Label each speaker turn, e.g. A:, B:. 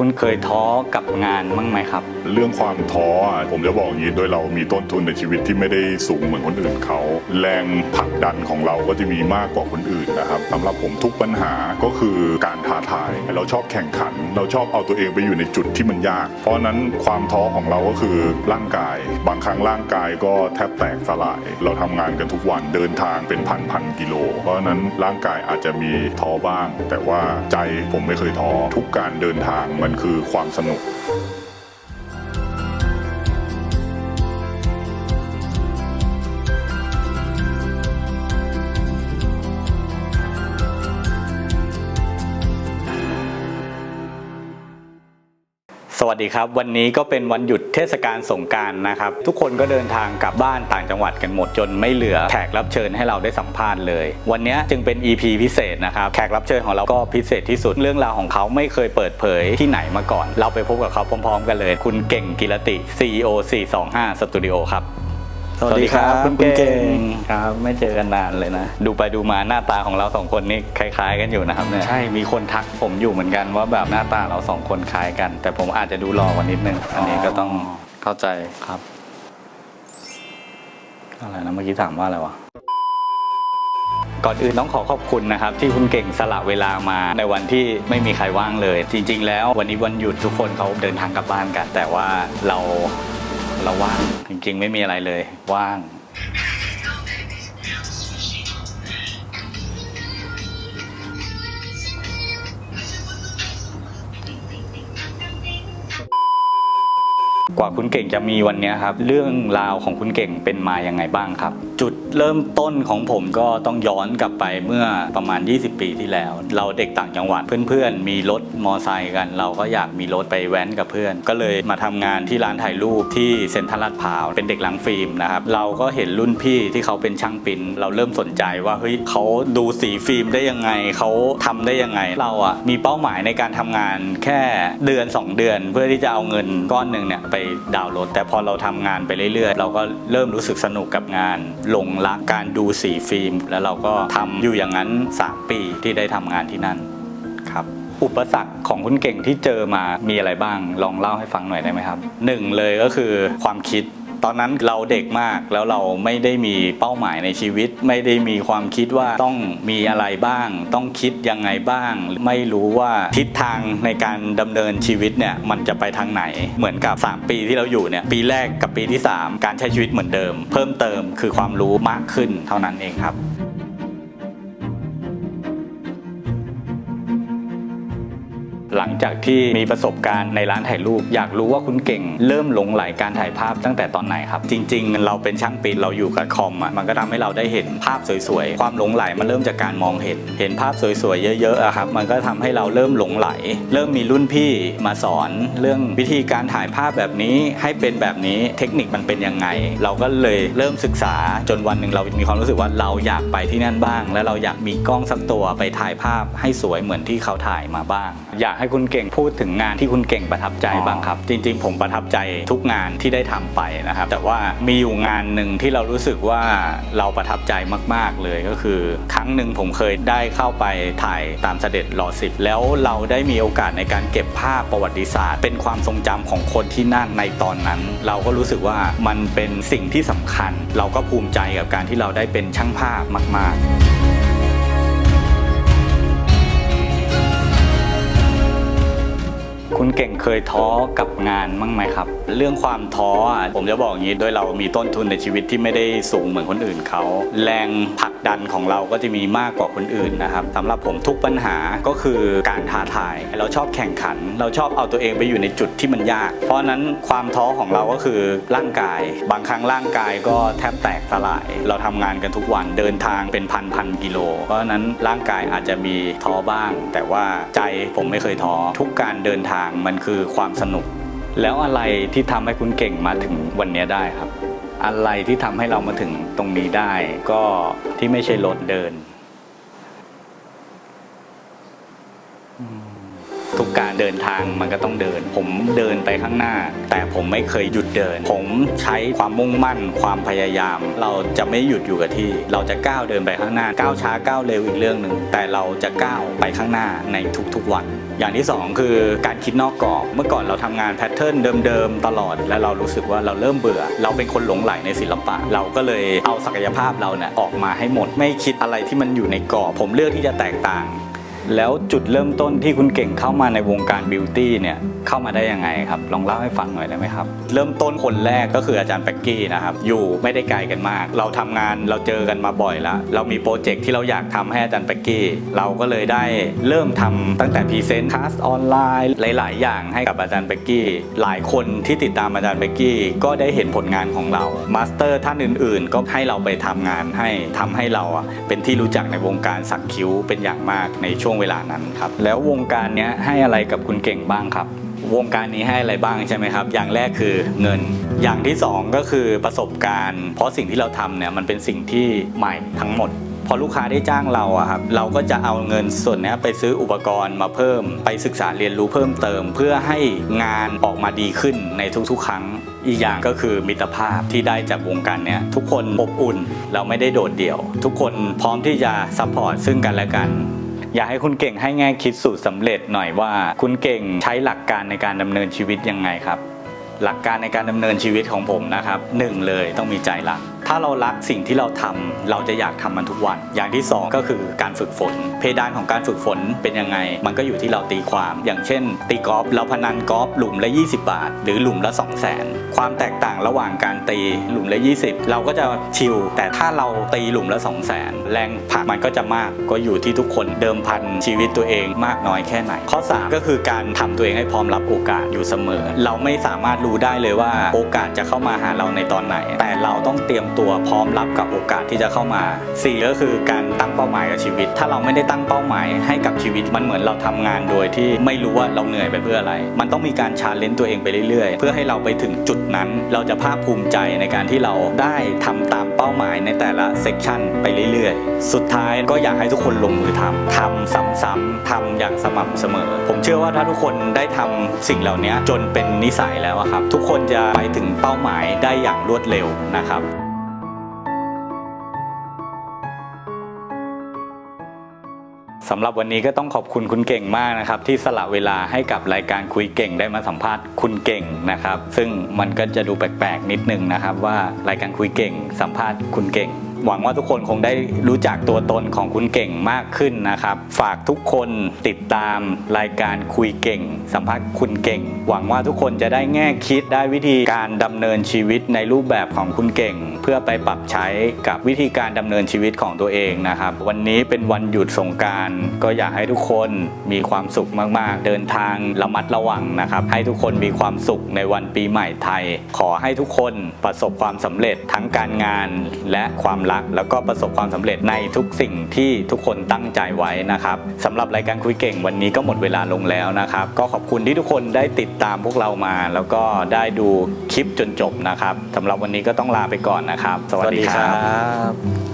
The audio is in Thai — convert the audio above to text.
A: คุณเคยท้อกับงานบ้งไหมครับ
B: เรื่องความท้ออะผมจะบอกอย่างนี้โดยเรามีต้นทุนในชีวิตที่ไม่ได้สูงเหมือนคนอื่นเขา แรงผลักดันของเราก็จะมีมากกว่าคนอื่นนะครับสำหรับผมทุกปัญหาก็คือการท้าทาย เราชอบแข่งขัน เราชอบเอาตัวเองไปอยู่ในจุดที่มันยาก เพราะนั้นความท้อของเราก็คือร่างกาย บางครั้งร่างกายก็แทบแตกสลาย เราทำงานกันทุกวันเดินทางเป็นพันพันๆกิโล เพราะฉะนั้นร่างกายอาจจะมีท้อบ้าง แต่ว่าใจผมไม่เคยท้อทุกการเดินทางมันคือความสนุก
A: วัสดีครับ วันนี้ก็เป็นวันหยุดเทศกาลสงการนะครับ ทุกคนก็เดินทางกลับบ้านต่างจังหวัดกันหมดจนไม่เหลือแขกรับเชิญให้เราได้สัมภาษณ์เลย วันนี้จึงเป็น EP พิเศษนะครับแขกรับเชิญของเราก็พิเศษที่สุดเรื่องราวของเขาไม่เคยเปิดเผยที่ไหนมาก่อน เราไปพบกับเขาพร้อม ๆ กันเลย คุณเก่งกิรติ CEO 425 Studio ครับ
C: สวัสดีครับ
A: คุณ
C: คุณเก่
A: เก่ง
C: ง
A: ครับไม่เจอกันนานเลยนะ ดูไปดูมาหน้าตาของเราสองคนนี่คล้าย ๆ กันอยู่นะครับเนี่ยใช่มีคนทักผมอยู่เหมือนกันว่าแบบหน้าตาเราสองคนคล้ายกัน แต่ผมอาจจะดูหล่อกว่านิดนึงอันนี้ก็ต้องเข้าใจครับอะไรนะเมื่อกี้ถามว่าอะไรวะก่อนอื่นต้องขอขอบคุณนะครับ ที่คุณเก่งสละเวลามาในวันที่ไม่มีใครว่างเลย จริง ๆ แล้ววันนี้วันหยุดทุกคนเขาเดินทางกลับบ้านกัน แต่ว่าเรา เราว่างจริงๆ ไม่มีอะไรเลยว่าง กว่าคุณเก่งจะมีวันนี้ครับ เรื่องราวของคุณเก่งเป็นมาอยังไงบ้างครับ จุดเริ่มต้นของผมก็ต้องย้อนกลับไปเมื่อประมาณ 20 ปีที่แล้ว เราเด็กต่างจังหวัดเพื่อนๆ มีรถมอไซค์กัน เราก็อยากมีรถไปแว้นกับเพื่อน ก็เลยมาทำงานที่ร้านถ่ายรูปที่เซ็นทรัลลาดพร้าวเป็นเด็กหลังฟิล์มนะครับเราก็เห็นรุ่นพี่ที่เขาเป็นช่างปิ้นเราเริ่มสนใจว่าเฮ้ยเขาดูสีฟิล์มได้ยังไงเขาทำได้ยังไงเราอะมีเป้าหมายในการทำงานแค่เดือน 2 เดือน เพื่อที่จะเอาเงินก้อนหนึ่งเนี่ยไปดาวน์รถแต่พอเราทำงานไปเรื่อยๆ เราก็เริ่มรู้สึกสนุกกับงานหลงรักการดูสีฟิล์ม แล้วเราก็ทำอยู่อย่างนั้น 3 ปีที่ได้ทำงานที่นั่นครับ อุปสรรคของคุณเก่งที่เจอมามีอะไรบ้าง ลองเล่าให้ฟังหน่อยได้ไหมครับหนึ่งเลยก็คือความคิด ตอนนั้นเราเด็กมากแล้วเราไม่ได้มีเป้าหมายในชีวิต ไม่ได้มีความคิดว่าต้องมีอะไรบ้าง ต้องคิดยังไงบ้าง ไม่รู้ว่าทิศทางในการดำเนินชีวิตเนี่ยมันจะไปทางไหนเหมือนกับ 3 ปีที่เราอยู่เนี่ยปีแรกกับปีที่ 3 การใช้ชีวิตเหมือนเดิม เพิ่มเติมคือความรู้มากขึ้นเท่านั้นเองครับ หลังจากที่มีประสบการณ์ในร้านถ่ายรูป อยากรู้ว่าคุณเก่ง เริ่มหลงไหลการถ่ายภาพตั้งแต่ตอนไหนครับ จริง ๆ เราเป็นช่างปีนเราอยู่กับคอมอะมันก็ทำให้เราได้เห็นภาพสวยๆ ความหลงไหลมันเริ่มจากการมองเห็น เห็นภาพสวยๆ เยอะๆอะครับมันก็ทำให้เราเริ่มหลงไหล เริ่มมีรุ่นพี่มาสอนเรื่องวิธีการถ่ายภาพแบบนี้ให้เป็นแบบนี้เทคนิคมันเป็นยังไง เราก็เลยเริ่มศึกษาจนวันหนึ่งเรามีความรู้สึกว่าเราอยากไปที่นั่นบ้าง แล้วเราอยากมีกล้องสักตัวไปถ่ายภาพให้สวยเหมือนที่เขาถ่ายมาบ้าง อยากให้คุณเก่งพูดถึงงานที่คุณเก่งประทับใจบ้างครับ จริง ๆ ผมประทับใจทุกงานที่ได้ทำไปนะครับ แต่ว่ามีอยู่งานหนึ่งที่เรารู้สึกว่าเราประทับใจมาก ๆ เลยก็คือ ครั้งหนึ่งผมเคยได้เข้าไปถ่ายตามเสด็จรอสิบแล้วเราได้มีโอกาสในการเก็บภาพประวัติศาสตร์ เป็นความทรงจำของคนที่นั่นในตอนนั้น เราก็รู้สึกว่ามันเป็นสิ่งที่สำคัญ เราก็ภูมิใจกับการที่เราได้เป็นช่างภาพมาก ๆ เก่งเคยท้อกับงานบ้างไหมครับ เรื่องความท้ออะผมจะบอกอย่างนี้โดยเรามีต้นทุนในชีวิตที่ไม่ได้สูงเหมือนคนอื่นเขาแรงผลักดันของเราก็จะมีมากกว่าคนอื่นนะครับสำหรับผมทุกปัญหาก็คือการท้าทาย เราชอบแข่งขัน เราชอบเอาตัวเองไปอยู่ในจุดที่มันยาก เพราะนั้นความท้อของเราก็คือร่างกาย บางครั้งร่างกายก็แทบแตกสลาย เราทำงานกันทุกวันเดินทางเป็นพันพันกิโล เพราะนั้นร่างกายอาจจะมีท้อบ้าง แต่ว่าใจผมไม่เคยท้อทุกการเดินทางมันคือความสนุก แล้วอะไรที่ทำให้คุณเก่งมาถึงวันนี้ได้ครับ อะไรที่ทำให้เรามาถึงตรงนี้ได้ ก็ที่ไม่ใช่รถเดิน ทุกการเดินทางมันก็ต้องเดิน ผมเดินไปข้างหน้า แต่ผมไม่เคยหยุดเดิน ผมใช้ความมุ่งมั่น ความพยายาม เราจะไม่หยุดอยู่กับที่ เราจะก้าวเดินไปข้างหน้า ก้าวช้าก้าวเร็วอีกเรื่องหนึ่งแต่เราจะก้าวไปข้างหน้าในทุกๆวัน อย่างที่สองคือการคิดนอกกรอบ เมื่อก่อนเราทำงานแพทเทิร์นเดิมๆตลอด และเรารู้สึกว่าเราเริ่มเบื่อ เราเป็นคนหลงไหลในศิลปะ เราก็เลยเอาศักยภาพเราเนี่ยออกมาให้หมด ไม่คิดอะไรที่มันอยู่ในกรอบ ผมเลือกที่จะแตกต่าง แล้วจุดเริ่มต้นที่คุณเก่งเข้ามาในวงการบิวตี้เนี่ยเข้ามาได้ยังไงครับ ลองเล่าให้ฟังหน่อยได้ไหมครับ เริ่มต้นคนแรกก็คืออาจารย์เป็กกี้นะครับ อยู่ไม่ได้ไกลกันมาก เราทำงานเราเจอกันมาบ่อยล้วเรามีโปรเจกต์ที่เราอยากทำให้อาจารย์เป็กกี้ เราก็เลยได้เริ่มทำตั้งแต่พรีเซนต์คลาสออนไลน์ หลาย ๆ อย่างให้กับอาจารย์เป็กกี้ หลายคนที่ติดตามอาจารย์เป็กกี้ ก็ได้เห็นผลงานของเรามาสเตอร์ท่านอื่น ๆ ก็ให้เราไปทำงานให้ทำให้เราอะเป็นที่รู้จักในวงการสักคิ้วเป็นอย่างมากในช่วงเวลานั้นครับ แล้ววงการนี้ให้อะไรกับคุณเก่งบ้างครับ วงการนี้ให้อะไรบ้างใช่ไหมครับ อย่างแรกคือเงิน อย่างที่สองก็คือประสบการณ์ เพราะสิ่งที่เราทำเนี่ยมันเป็นสิ่งที่ใหม่ทั้งหมดพอลูกค้าได้จ้างเราอะครับเราก็จะเอาเงินส่วนนี้ไปซื้ออุปกรณ์มาเพิ่ม ไปศึกษาเรียนรู้เพิ่มเติม เพื่อให้งานออกมาดีขึ้นในทุกๆ ครั้ง อีกอย่างก็คือมิตรภาพที่ได้จากวงการนี้ทุกคนอบอุ่นเราไม่ได้โดดเดี่ยว ทุกคนพร้อมที่จะซัพพอร์ตซึ่งกันและกัน อยากให้คุณเก่งให้แง่คิดสูตรสำเร็จหน่อยว่า คุณเก่งใช้หลักการในการดำเนินชีวิตยังไงครับ หลักการในการดำเนินชีวิตของผมนะครับหนึ่งเลยต้องมีใจรัก ถ้าเรารักสิ่งที่เราทำเราจะอยากทำมันทุกวัน อย่างที่สองก็คือการฝึกฝน เพดานของการฝึกฝนเป็นยังไง มันก็อยู่ที่เราตีความ อย่างเช่น ตีกอล์ฟเราพนันกอล์ฟหลุมละ 20 บาท หรือหลุมละ 2 0 0 0 0 0 ความแตกต่างระหว่างการตีหลุมละ 20 เราก็จะชิลแต่ถ้าเราตีหลุมละ 2 0 0 0 0 0 แรงผลักมันก็จะมากก็อยู่ที่ทุกคนเดิมพันชีวิตตัวเองมากน้อยแค่ไหน ข้อ 3 ก็คือการทำตัวเองให้พร้อมรับโอกาสอยู่เสมอ เราไม่สามารถรู้ได้เลยว่าโอกาสจะเข้ามาหาเราในตอนไหน แต่เราต้องเตรียมตัวพร้อมรับกับโอกาสที่จะเข้ามาสี่ก็คือการตั้งเป้าหมายกับชีวิต ถ้าเราไม่ได้ตั้งเป้าหมายให้กับชีวิตมันเหมือนเราทำงานโดยที่ไม่รู้ว่าเราเหนื่อยไปเพื่ออะไร มันต้องมีการชาเลนจ์ตัวเองไปเรื่อยๆ เพื่อให้เราไปถึงจุดนั้น เราจะภาคภูมิใจในการที่เราได้ทำตามเป้าหมายในแต่ละเซกชันไปเรื่อยๆ สุดท้ายก็อยากให้ทุกคนลงมือทำทำซ้ำๆทำอย่างสม่ำเสมอ ผมเชื่อว่าถ้าทุกคนได้ทำสิ่งเหล่านี้จนเป็นนิสัยแล้วครับ ทุกคนจะไปถึงเป้าหมายได้อย่างรวดเร็วนะครับ สำหรับวันนี้ก็ต้องขอบคุณคุณเก่งมากนะครับ ที่สละเวลาให้กับรายการคุยเก่งได้มาสัมภาษณ์คุณเก่งนะครับ ซึ่งมันก็จะดูแปลกๆนิดนึงนะครับ ว่ารายการคุยเก่งสัมภาษณ์คุณเก่ง หวังว่าทุกคนคงได้รู้จักตัวตนของคุณเก่งมากขึ้นนะครับ ฝากทุกคนติดตามรายการคุยเก่ง สัมภาษณ์คุณเก่ง หวังว่าทุกคนจะได้แง่คิดได้วิธีการดำเนินชีวิตในรูปแบบของคุณเก่ง เพื่อไปปรับใช้กับวิธีการดำเนินชีวิตของตัวเองนะครับ วันนี้เป็นวันหยุดสงการก็อยากให้ทุกคนมีความสุขมาก ๆ เดินทางระมัดระวังนะครับ ให้ทุกคนมีความสุขในวันปีใหม่ไทย ขอให้ทุกคนประสบความสำเร็จทั้งการงานและความรักแล้วก็ประสบความสำเร็จในทุกสิ่งที่ทุกคนตั้งใจไว้นะครับสำหรับรายการคุยเก่งวันนี้ก็หมดเวลาลงแล้วนะครับ ก็ขอบคุณที่ทุกคนได้ติดตามพวกเรามา แล้วก็ได้ดูคลิปจนจบนะครับสำหรับวันนี้ก็ต้องลาไปก่อนนะครับ สวัสดีครับ